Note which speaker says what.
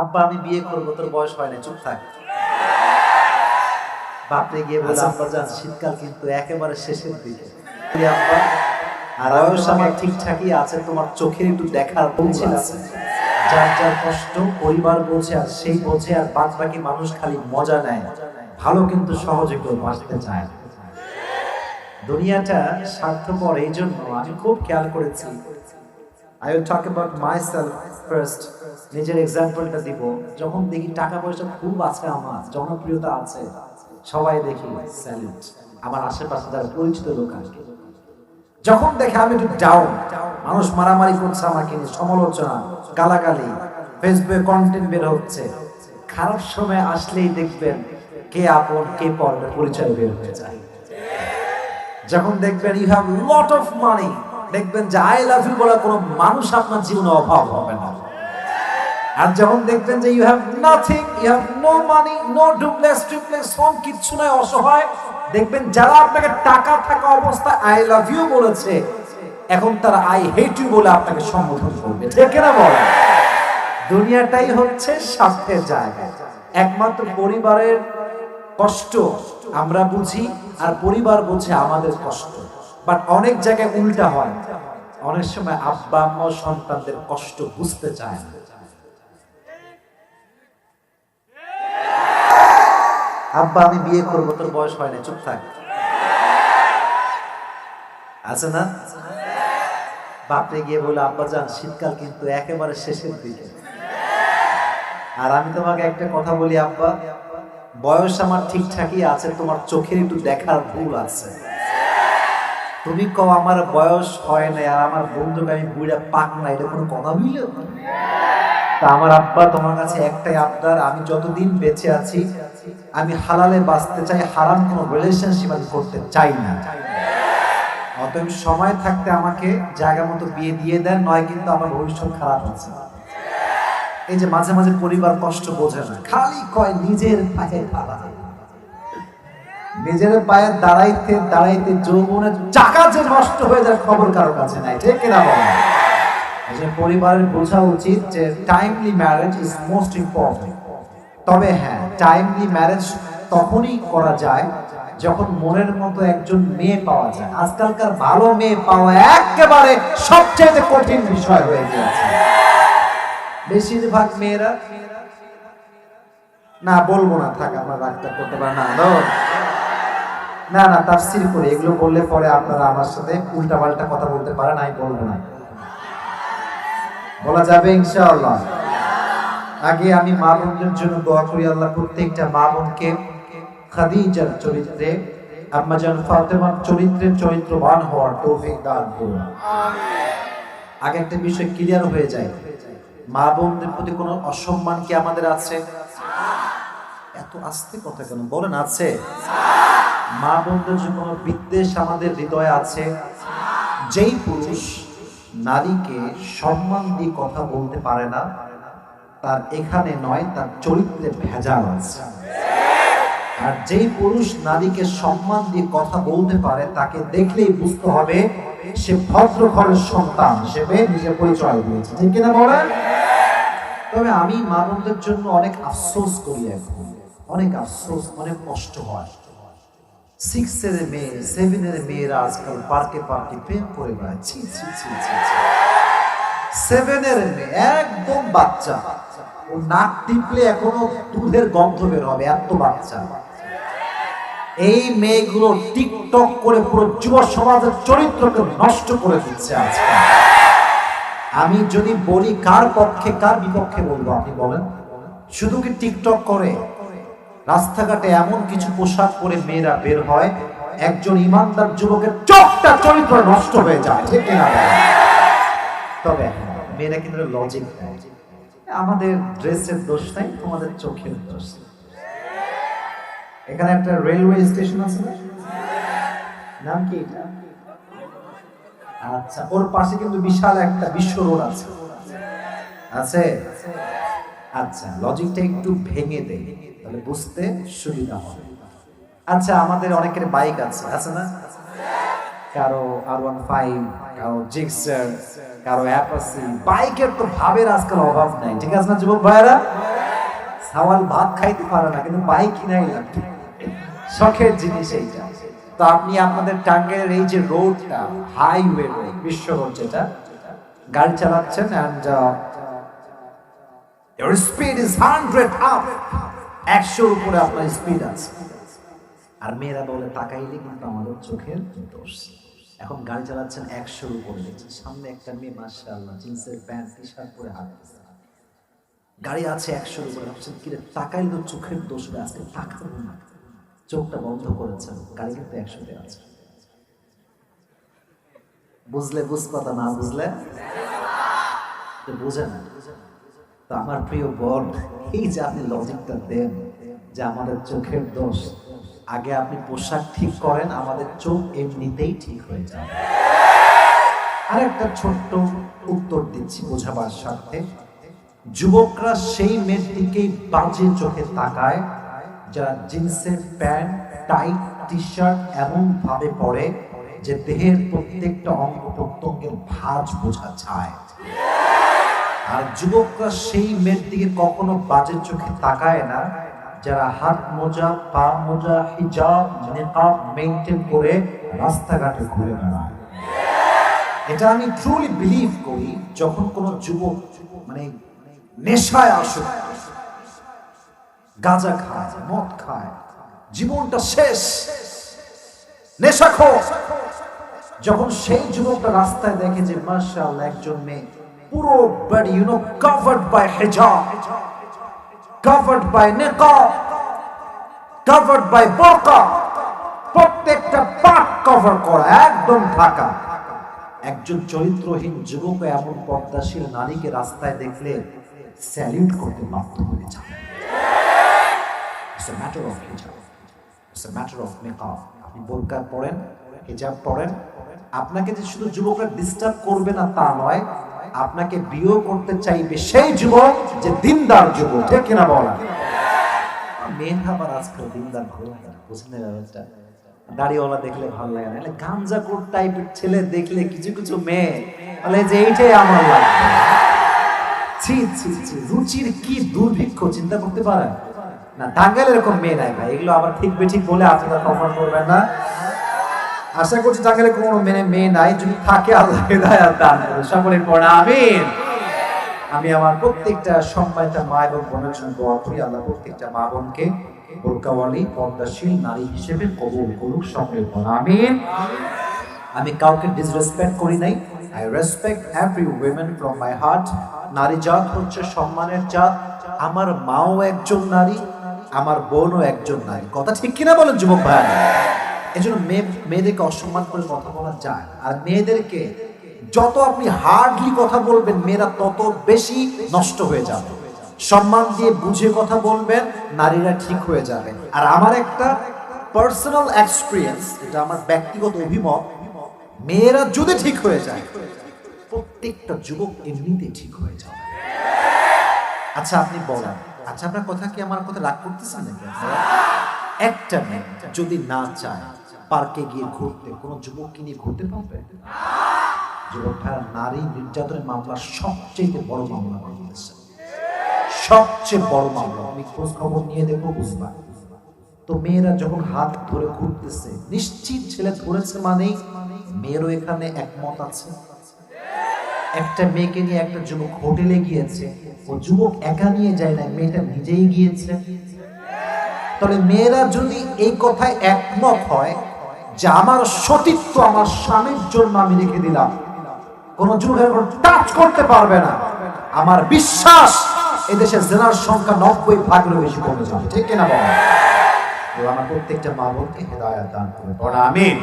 Speaker 1: আব্বা আমি বিয়ে করব তোর বয়স হয় না চুপ থাক। বাপরে গিয়ে বলে আব্বা যান শীতকাল কিন্তু একেবারে শেষের দিকে। আব্বা আমার ঠিকঠাকই আছে তোমার চোখের একটু দেখার বলছে আছে যার যার কষ্ট পরিবার বোঝে আর সেই বোঝে আর বাদ বাকি মানুষ খালি মজা নেয়। ভালো কিন্তু সহজে কেউ বাঁচতে চায়। দুনিয়াটা স্বার্থপর এই জন্য আমি খুব খেয়াল করেছি। I will talk about myself first নিজের এক্সাম্পলটা দিব। যখন দেখি টাকা পয়সা খুব আছে আমার, জনপ্রিয়তা আছে, সবাই দেখি স্যালুট আমার আশেপাশে যারা পরিচিত লোক আছে যখন দেখে আমি একটু ডাউন মানুষ মারামারি করছে আমাকে সমালোচনা, গালাগালি ফেসবুকে কন্টেন্ট বের হচ্ছে। খারাপ সময় আসলেই দেখবেন কে আপন, কে পর পরিচয় বের হয়ে যায়। যখন দেখবেন you have lot of money দেখবেন যে আই লাভ ইউ বলা কোনো মানুষ আপনার জীবনে অভাব হবে না। আর যখন দেখবেন যে you have nothing you have no money no duplex triplex home কিচ্ছু নাই, অসহায়, দেখবেন যারা আপনাকে টাকা, থাকা অবস্থায় আই লাভ ইউ বলেছে, এখন তারা আই হেট ইউ বলে আপনাকে সম্বোধন করবে। ঠিক না বলে দুনিয়াটাই হচ্ছে স্বার্থের জায়গা। একমাত্র পরিবারের কষ্ট আমরা বুঝি, আর পরিবার বোঝে আমাদের কষ্ট। বাট অনেক জায়গায় উল্টা হয়। অনেক সময় আব্বা আম্মা সন্তানদের কষ্ট বুঝতে চায় না। আব্বা, আমি বিয়ে করব, তোর বয়স হয় না চুপ থাক। আছে না? বাপরে গিয়ে বলে আব্বা যান, শীতকাল কিন্তু একেবারে শেষের দিকে। আর আমি তোমাকে একটা কথা বলি, আব্বা, বয়স আমার ঠিকঠাকই আছে, তোমার চোখের একটু দেখার ভুল আছে। তুমি কও, আমার বয়স হয় না আর আমার বন্ধুকে আমি বুড়া পাক না, এটা কোনো কথা হইল তা আমার আব্বা তোমার কাছে একটাই আবদার, আমি যতদিন বেঁচে আছি, আমি হালালে বাঁচতে চাই, হারাম কোনো রিলেশনশিপ আমি করতে চাই না। অতএব সময় থাকতে আমাকে জায়গা মতো বিয়ে দিয়ে দেন, নয় কিন্তু আমার ভবিষ্যৎ খারাপ আছে। এই যে মাঝে মাঝে পরিবার কষ্ট বোঝে না, খালি কয় নিজের পায়ে দাঁড়া নিজের পায়ে দাঁড়াইতে দাঁড়াইতে যৌবনের চাকা যে নষ্ট হয়ে যায়, খবর কারও কাছে নাই, ঠিক কিনা যে পরিবারের বোঝা উচিত যে timely marriage is most important তবে হ্যাঁ টাইমলি ম্যারেজ তখনই করা যায় যখন মনের মতো একজন মেয়ে পাওয়া যায়। আজকালকার ভালো মেয়ে পাওয়া একেবারে সবচেয়ে কঠিন বিষয় হয়ে গিয়েছে। বেশিরভাগ মেয়েরা না, বলব না, থাক, আমরা রাগটা করতে পারি না। না। না তাফসির করে, এগুলো বললে পরে আপনারা আমার সাথে উল্টা পাল্টা কথা বলতে পারেন, আমি বলব না। বলা যাবে ইনশাআল্লাহ। আগে আমি মা বোনদের জন্য দোয়া করি আল্লাহ প্রত্যেকটা মা বোনকে খাদিজার চরিত্রে আম্মা জান ফাতেমার চরিত্রের চরিত্রবান হওয়ার তৌফিক দান করুন। আগে একটা বিষয় ক্লিয়ার হয়ে যায়। মা বোনদের প্রতি কোনো অসম্মান কি আমাদের আছে? এত আস্তে কথা কেন? বলেন আছে। মা বোনদের যে কোনো বিদ্বেষ আমাদের হৃদয়ে আছে? যেই পুরুষ নারীকে সম্মান দিয়ে কথা বলতে পারে না, তার এখানে নয়, তার চরিত্রে ভেজাল আছে। আর যেই পুরুষ নারীকে সম্মান দিয়ে কথা বলতে পারে, তাকে দেখলেই বুঝতে হবে সে ভদ্র ঘরের সন্তান হিসেবে নিজের পরিচয় দিয়েছে। ঠিক কিনা বলেন? তবে আমি মানবদের জন্য অনেক আফসোস করি এখন। অনেক আফসোস, অনেক কষ্ট হয়। সিক্সের মেয়ে সেভেনের মেয়েরা আজকাল পার্কে পার্কে প্রেম করে বেড়ায় ছি ছি ছি ছি সেভেনের মেয়ে, একদম বাচ্চা। ও নাক টিপলে এখনও দুধের গন্ধ বের হবে, এত বাচ্চা। এই মেয়েগুলো টিকটক করে পুরো যুব সমাজের চরিত্রকে নষ্ট করে দিচ্ছে আজকে। আমি যদি বলি কার পক্ষে, কার বিপক্ষে বলব আপনি বলেন? শুধু কি টিকটক করে? রাস্তাঘাটে এমন কিছু পোশাক পরে মেয়েরা বের হয়, একজন ইমানদার যুবকের চোখটা চরিত্র নষ্ট হয়ে যায়, ঠিক তবে মেয়েরা কিন্তু লজিক আমাদের ড্রেসের দোষ নাই, তোমাদের চোখের দোষ। এখানে একটা রেলওয়ে স্টেশন আছে না? নাম কি এটা? আচ্ছা ওর পাশে কিন্তু বিশাল একটা বিশ্ব রোড আছে। আছে? আচ্ছা লজিকটা একটু ভেঙে দে তাহলে বুঝতে সুবিধা হবে। আচ্ছা আমাদের অনেকের বাইক আছে আছে না? কারও আর ওয়ান ফাইভ কারও জিক্সার কারও অ্যাপাসি বাইকের তো ভাবের আজকাল অভাব নাই, ঠিক আছে না যুবক ভাইয়েরা? সাওয়াল ভাত খাইতে পারে না, কিন্তু বাইক কিনাই লাগবে। শখের জিনিস এইটা। তো আপনি আপনাদের টাঙ্গের এই যে রোডটা হাইওয়ে বিশ্ব রোড যেটা, গাড়ি চালাচ্ছেন and your speed is hundred up একশোর উপরে আপনার স্পিড আছে। আর মেয়েরা বলে তাকাইলে কিন্তু আমাদের চোখের দোষ। এখন গাড়ি চালাচ্ছেন একশোর উপরে। সামনে একটা মেয়ে মার্শাল্লাহ জিন্সের প্যান্ট টি শার্ট পরে হাঁটতেছে। গাড়ি আছে একশোর উপরে। ভাবছেন, কিরে, তাকাইলে চোখের দোষ আজকে তাকাবো না? চোখটা বন্ধ করেছেন। গাড়ি কিন্তু একশোতে আছে। বুঝলে, বুঝপাতা না বুঝলে? বুঝে না। তো আমার প্রিয় বোন এই যে আপনি লজিকটা দেন যে আমাদের চোখের দোষ, আগে আপনি পোশাক ঠিক করেন, আমাদের চোখ এমনিতেই ঠিক হয়ে যাবে। আর একটা ছোট্ট উত্তর দিচ্ছি বোঝাবার স্বার্থে। যুবকরা সেই মেয়ের দিকেই বাজে চোখে তাকায়, যারা জিন্সের প্যান্ট, টাইট টি শার্ট এমন ভাবে পরে যে দেহের প্রত্যেকটা অঙ্গ প্রত্যঙ্গের ভাঁজ বোঝা যায়। আর যুবকরা সেই মেয়ের দিকে কখনো বাজে চোখে তাকায় না, যারা হাত মোজা, পা মোজা, হিজাব মেনটেন করে রাস্তাঘাটে ঘুরে বেড়ায়। এটা আমি ট্রুলি বিলিভ করি, যখন কোনো যুবক মানে নেশায় আসুক গাঁজা খায়, মদ খায়, জীবনটা শেষ, নেশা নেশাখোর যখন সেই যুবকটা রাস্তায় দেখে যে মার্শাল একজন মেয়ে পুরো body you know covered by হিজাব কভার্ড বাই নিকাব কভার্ড বাই বোরকা প্রত্যেকটা পার্ট কভার করা, একদম ঢাকা একজন চরিত্রহীন যুবক এমন পর্দাশীল নারীকে রাস্তায় দেখলে স্যালিউট করতে বাধ্য হয়ে a matter of hijab matter of makeup আপনি বোরকা পড়েন হিজাব পড়েন আপনাকে যে শুধু যুবকরা ডিস্টার্ব করবে না তা নয়, আপনাকে বিয়েও করতে চাইবে সেই যুবক যে দিনদার যুবক। ঠিক কিনা আজকাল দিনদার ভালো লাগে না ব্যাপারটা? দাড়িওয়ালা দেখলে ভালো লাগে না। গাঞ্জা কোট টাইপের ছেলে দেখলে কিছু কিছু মেয়ে, বলে যে এইটাই আমার লাগবে ছি ছি ছি, রুচির কি দুর্ভিক্ষ, চিন্তা করতে পারেন? না টাঙ্গাইল এরকম মেয়ে নাই ভাই, এগুলো আবার ঠিক বেঠিক বলে আপনারা কভার করবেন না। আশা করছি টাঙ্গাইলে কোনো মেনে মেয়ে নাই, যদি থাকে আল্লাহ দান সকলের পড়া আমিন। আমি আমার প্রত্যেকটা সম্মানিত মা এবং বোনের জন্য দোয়া করি, আল্লাহ প্রত্যেকটা মা বোনকে বোরকাওয়ালি, পর্দাশীল নারী হিসেবে কবুল করুক, সকলের পড়া আমিন। আমি কাউকে ডিসরেসপেক্ট করি নাই I respect every women from my heart নারী জাত হচ্ছে সম্মানের জাত। আমার মাও একজন নারী আমার বোনও একজন নারী। কথা ঠিক কিনা বলেন যুবক ভাই? এই জন্য মেয়ে, মেয়েদেরকে অসম্মান করে কথা বলা যায়। আর মেয়েদেরকে যত আপনি হার্ডলি কথা বলবেন, মেয়েরা তত বেশি নষ্ট হয়ে যাবে। সম্মান দিয়ে বুঝে কথা বলবেন, নারীরা ঠিক হয়ে যাবে। আর আমার একটা পার্সোনাল এক্সপিরিয়েন্স এটা আমার ব্যক্তিগত অভিমত, মেয়েরা যদি ঠিক হয়ে যায়, প্রত্যেকটা যুবক এমনিতেই ঠিক হয়ে যাবে। আচ্ছা আপনি বলেন। আচ্ছা আপনার কথা কি আমার কথা রাগ করতেছেন নাকি? একটা মেয়ে যদি না চায় পার্কে গিয়ে ঘুরতে, কোনো যুবক কি নিয়ে ঘুরতে পারবে? নারী নির্যাতনের মামলা সবচেয়ে বড় মামলা বাংলাদেশে সবচেয়ে বড় মামলা, আমি খোঁজ খবর নিয়ে দেখব, বুঝবা? তো মেয়েরা যখন হাত ধরে ঘুরতেছে, নিশ্চিত ছেলে ধরেছে মানেই মেয়েরও এখানে একমত আছে। একটা মেয়েকে নিয়ে একটা যুবক হোটেলে গিয়েছে। ও যুবক একা নিয়ে যায় না মেয়েটা নিজেই গিয়েছে। তবে মেয়েরা যদি এই কথায় একমত হয় যে আমার সতীত্ব আমার স্বামীর জন্য আমি রেখে দিলাম, কোন যুবকের টাচ করতে পারবে না। আমার বিশ্বাস এদেশে জেনার সংখ্যা নব্বই ভাগেরও বেশি কমে যাবে। ঠিক কিনা তো আমার প্রত্যেকটা মা বোনকে হেদায়াত দান করে আমিন।